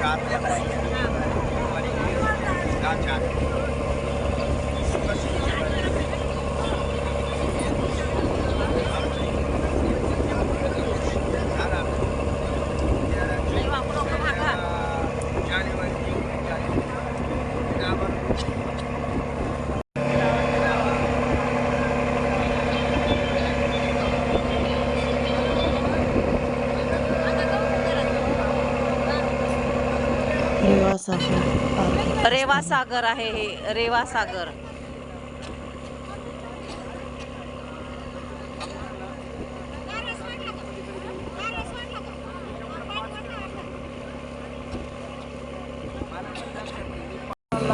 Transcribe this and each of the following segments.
रेवा सागर रेवा सागर आहे हे रेवा सागर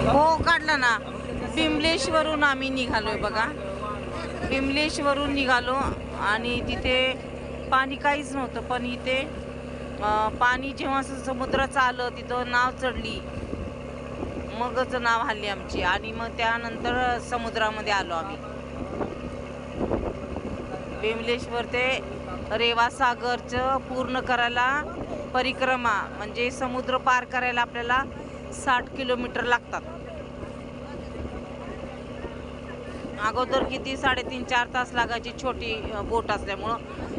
हो काढला ना. बिमलेश्वरून आम्ही निघालोय बघा. बिमलेश्वरून निघालो आणि तिथे पाणी काहीच नव्हतं पण इथे पाणी जेव्हा असं समुद्राचं आलं तिथं नाव चढली. मगच नाव हल्ली आमची. आणि मग त्यानंतर समुद्रामध्ये आलो आम्ही. बेमलेश्वर ते रेवासागरचं पूर्ण करायला परिक्रमा म्हणजे समुद्र पार करायला आपल्याला साठ किलोमीटर लागतात. अगोदर किती? साडेतीन चार तास लागायची छोटी बोट असल्यामुळं.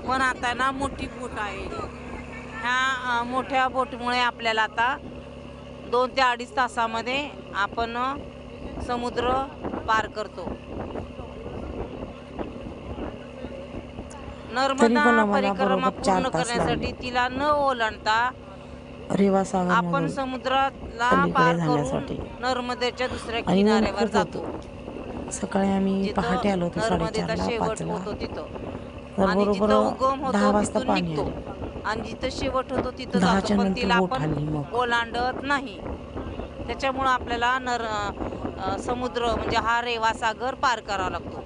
पण आता ना मोठी बोट आहे. ह्या मोठ्या बोटमुळे आपल्याला आता दोन ते अडीच तासामध्ये आपण समुद्र पार करतो. नर्मदा परिक्रमा पूर्ण करण्यासाठी तिला न ओलांडता आपण समुद्राला पार. करून नर्मदेच्या दुसऱ्या किनाऱ्यावर जातो. सकाळी आम्ही पहाटे आलो होतो नर्मदेचा साडेचारला शेवट पाचला. होतो तिथं. तर आणि बरोबर जिथं उगम दहा होतो वाजता तिथून पाणी आलं. आणि जिथं शेवट होतो तिथं जातो. पण तिला आपण. ओलांडत नाही. त्याच्यामुळं आपल्याला नर समुद्र म्हणजे हा रेवासागर पार करावा लागतो.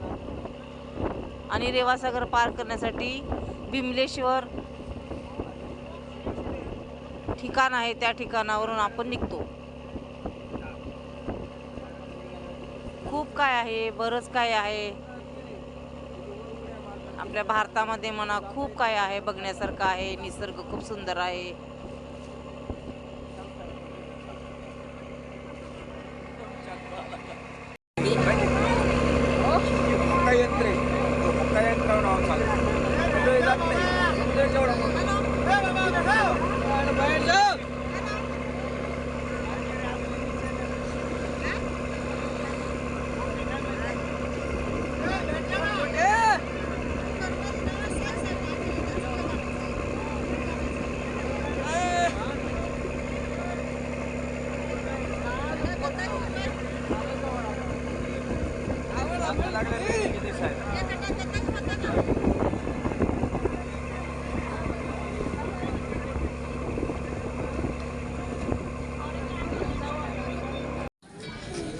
आणि रेवासागर पार करण्यासाठी बिमलेश्वर ठिकाण आहे त्या ठिकाणावरून आपण निघतो. खूप काय आहे बरंच काय आहे. आपल्या भारतामध्ये म्हणा खूप काय आहे बघण्यासारखं आहे निसर्ग खूप सुंदर आहे मुक्का यंत्र आहे तो मुक्का यंत्रावर नाव चालतं समुद्र जात नाही समुद्र केवढा मोठा बाहेर जा लागले किती साहेब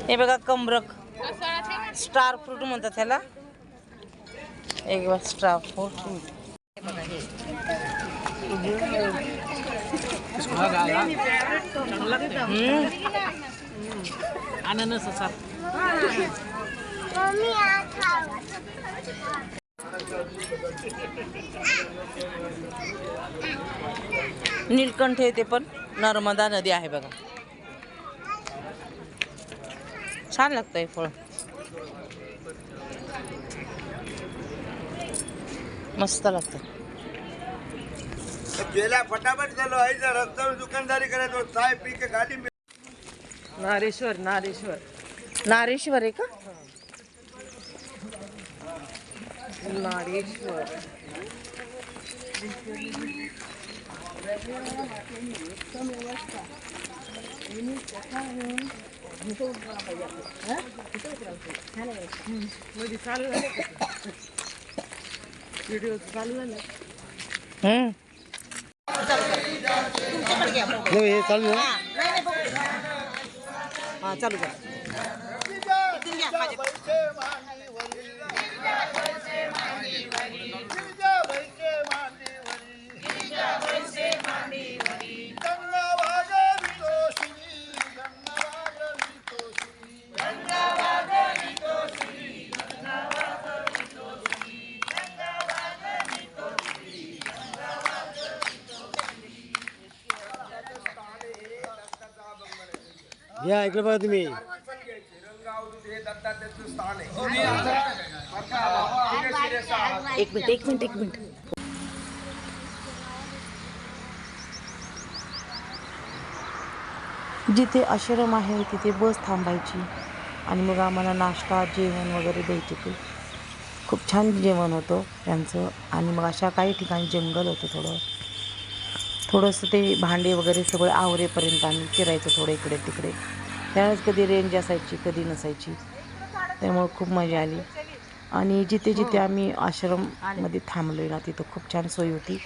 हे बघा कमरक. स्टार फ्रूट म्हणतात त्याला एक बघा स्टार फ्रूट. अननस असा. नीलकंठ येते पण नर्मदा नदी आहे बघा. छान लागतंय फळ. मस्त लागतं गेल्या फटाफट झालो आईचा रस्त्यावर दुकानदारी करायचो चाय पी के गाडी में नारेश्वर नारेश्वर. नारेश्वर आहे का? नारेश्वर. मध्ये चालू झाले व्हिडिओ चालू या इकडे बघा तुम्ही. एक मिनिट एक मिनिट एक मिनिट. जिथे आश्रम आहे तिथे बस थांबायची. आणि मग आम्हाला नाश्ता जेवण वगैरे द्यायचे ते. खूप छान जेवण होतं त्यांचं. आणि मग अशा काही ठिकाणी जंगल होतं थोडं. थोडंसं ते भांडे वगैरे सगळं आवरेपर्यंत आम्ही फिरायचं थोडं इकडे तिकडे. त्यावेळेस कधी रेंज असायची कधी नसायची. त्यामुळं खूप मजा आली. आणि जिथे जिथे आम्ही आश्रममध्ये थांबलो ना तिथं खूप छान सोय होती.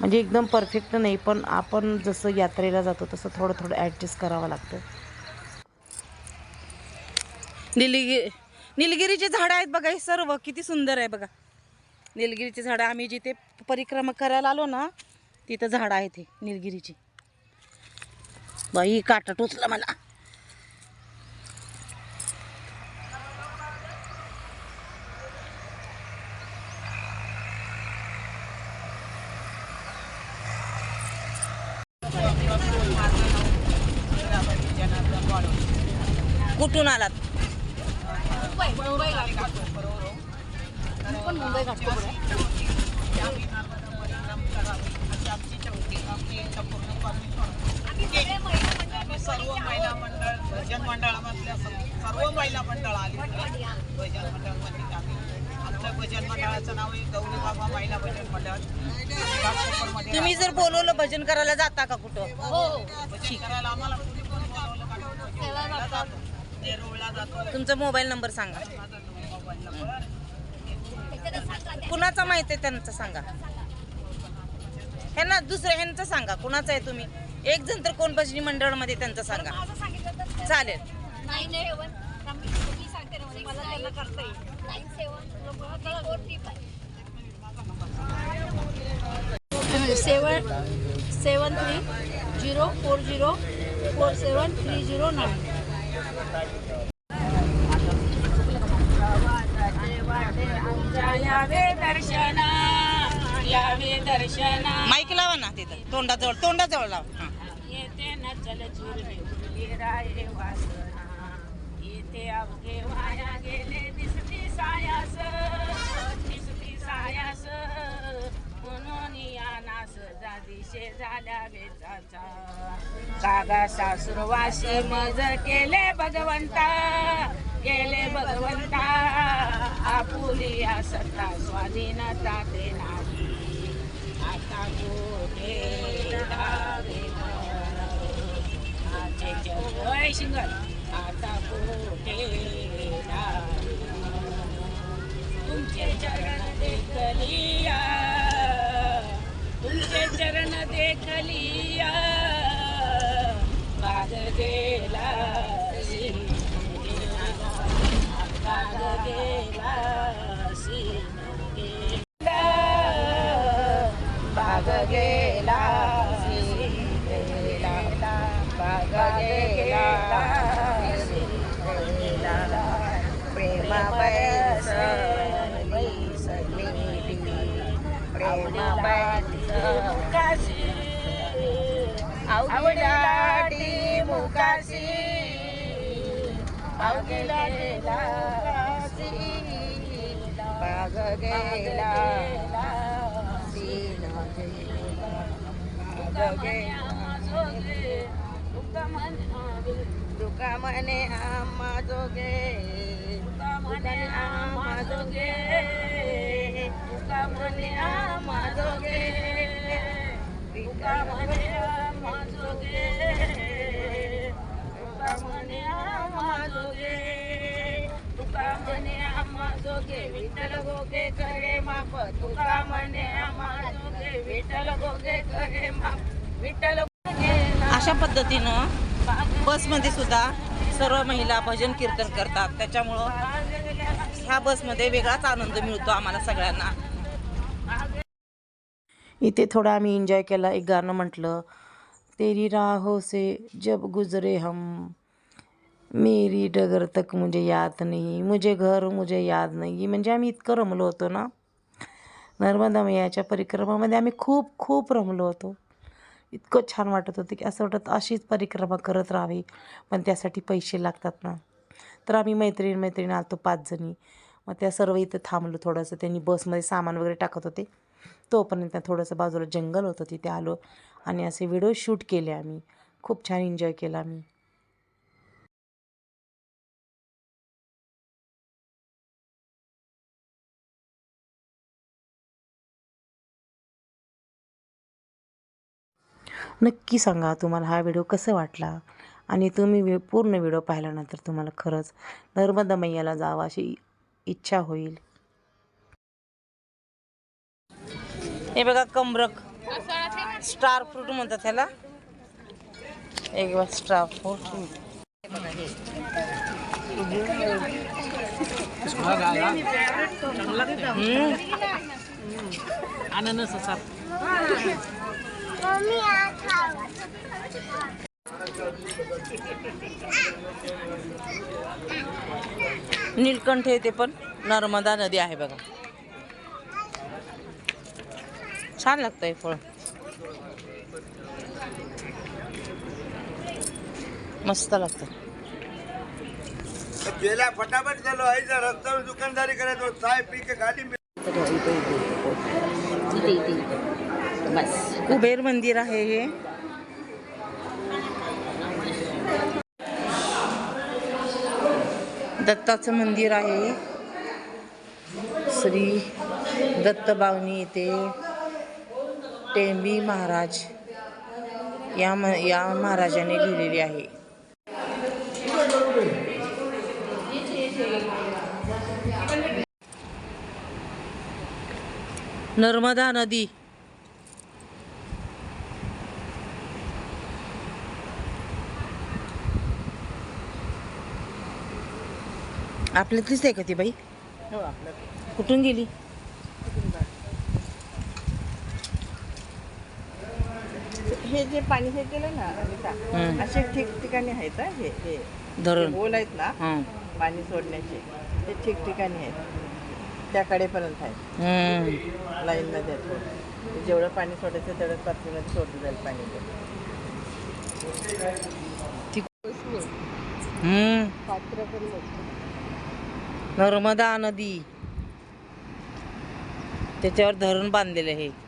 म्हणजे एकदम परफेक्ट नाही पण आपण जसं यात्रेला जातो तसं थोडं थोडं ॲडजस्ट करावं लागतं. निलगिरी निलगिरीचे झाडं आहेत बघा हे सर्व किती सुंदर आहे बघा. निलगिरीची झाडं आम्ही जिथे परिक्रमा करायला आलो ना तिथं झाडं आहेत हे निलगिरीची. बाई काटा टोचला मला कुठून आलात सर्व महिला मंडळ भजन मंडळामधल्या सर्व महिला मंडळ आली भजन मंडळमध्ये आम्ही आमचं भजन मंडळाचं नाव आहे गौरी बाबा महिला भजन मंडळ तुम्ही जर बोलवलं भजन करायला जाता का कुठं? भजन करायला आम्हाला कुणी पण बोलावलं का भजनाला जातो नेरुळला जातो. तुमचा मोबाईल नंबर सांगा. Mobile number. कुणाचा माहीत आहे त्यांचा सांगा. ह्यांना दुसऱ्या ह्यांचं सांगा. कुणाचं आहे तुम्ही? एक जण तर कोण भजनी मंडळमध्ये त्यांचं सांगा. चालेल. Seven seven three zero four zero four seven three zero nine mike लावा ना तिथं. तोंडाजवळ तोंडाजवळ लावा. येते न चल झुरमे राये वासना. येते अवघे वाया गेले दिसती सायास. दिसती सायास. म्हणून जादिशे झाल्या वेचाचा. कागा सासुरवासी मज केले भगवंता. केले भगवंता. आपुली या सत्ता स्वाधीनता ते नाही आता गोठे लावे जय आता गोठे तुमचे चरण देखलिया. तुमचे चरण देखलिया. बाग गेला. बाग अवघेला बाग गेला सीन गेला बाग गेला तुका म्हणे आम्हा जोगे तुका म्हणे आम्हा जोगे तुका म्हणे आम्हा जोगे तुका म्हणे आम्हा जोगे तुका म्हणे आम्हा जोगे तुका म्हणे आम्हा जोगे विठ्ठल गोगे करे माप तुका म्हणे आम्हा जोगे विठ्ठल गोगे करे माप विठ्ठल अशा पद्धतीनं बसमध्ये सुद्धा सर्व महिला भजन कीर्तन करतात. त्याच्यामुळं ह्या बसमध्ये वेगळाच आनंद मिळतो आम्हाला सगळ्यांना. इथे थोडा आम्ही एन्जॉय केला. एक गाणं म्हटलं तेरी राहो से जब गुजरे हम मेरी डगर तक मुझे याद नाही मुझे घर मुझे याद नाही. म्हणजे आम्ही इतकं रमलो होतो ना. नर्मदा मैयाच्या परिक्रमामध्ये आम्ही खूप खूप रमलो होतो. इतकं छान वाटत होतं की असं वाटत अशीच परिक्रमा करत राहावी पण त्यासाठी पैसे लागतात ना. तर आम्ही मैत्रीण मैत्रीण आलतो पाच जणी. मग त्या सर्व इथं थांबलो थोडंसं. त्यांनी बसमध्ये सामान वगैरे टाकत होते. तोपर्यंत थोडंसं बाजूला जंगल होतं. तिथे आलो आणि असे व्हिडिओ शूट केले आम्ही. खूप छान एन्जॉय केला आम्ही. नक्की सांगा तुम्हाला हा व्हिडिओ कसा वाटला? आणि तुम्ही पूर्ण व्हिडिओ पाहिल्यानंतर तुम्हाला खरंच नर्मदा मैयाला जावं अशी इच्छा होईल. हे बघा कमरक स्टार फ्रूट म्हणतात त्याला एक स्टार फ्रूट. अननस असा. नीलकंठ येते पण. नर्मदा नदी आहे बघा. छान लागतं हे फळ. मस्त लागतं गेल्या फटाफट झालो आईचा रस्त्यावर दुकानदारी करायचो चाय पी के गाडी में कुबेर मंदिर आहे हे. दत्ताचं मंदिर आहे. श्री दत्तबावनी येथे टेंबी महाराज या म या महाराजाने लिहिलेली आहे. नर्मदा नदी. आपल्यातलीच आहे का ती बाई कुठून गेली हे जे पाणी हे केलं ना अनिता. असे ठिकठिकाणी आहेत हा हे हे धरण होल आहेत ना हां पाणी सोडण्याचे ते ठिकठिकाणी आहेत त्या कडेपर्यंत आहेत हम्म. लाईनमध्ये आहेत होल. जेवढं पाणी सोडायचं तेवढं पातळीमध्ये सोडलं जाईल पाणी ते. हम्म. नर्मदा नदी. त्याच्यावर धरण बांधलेलं आहे.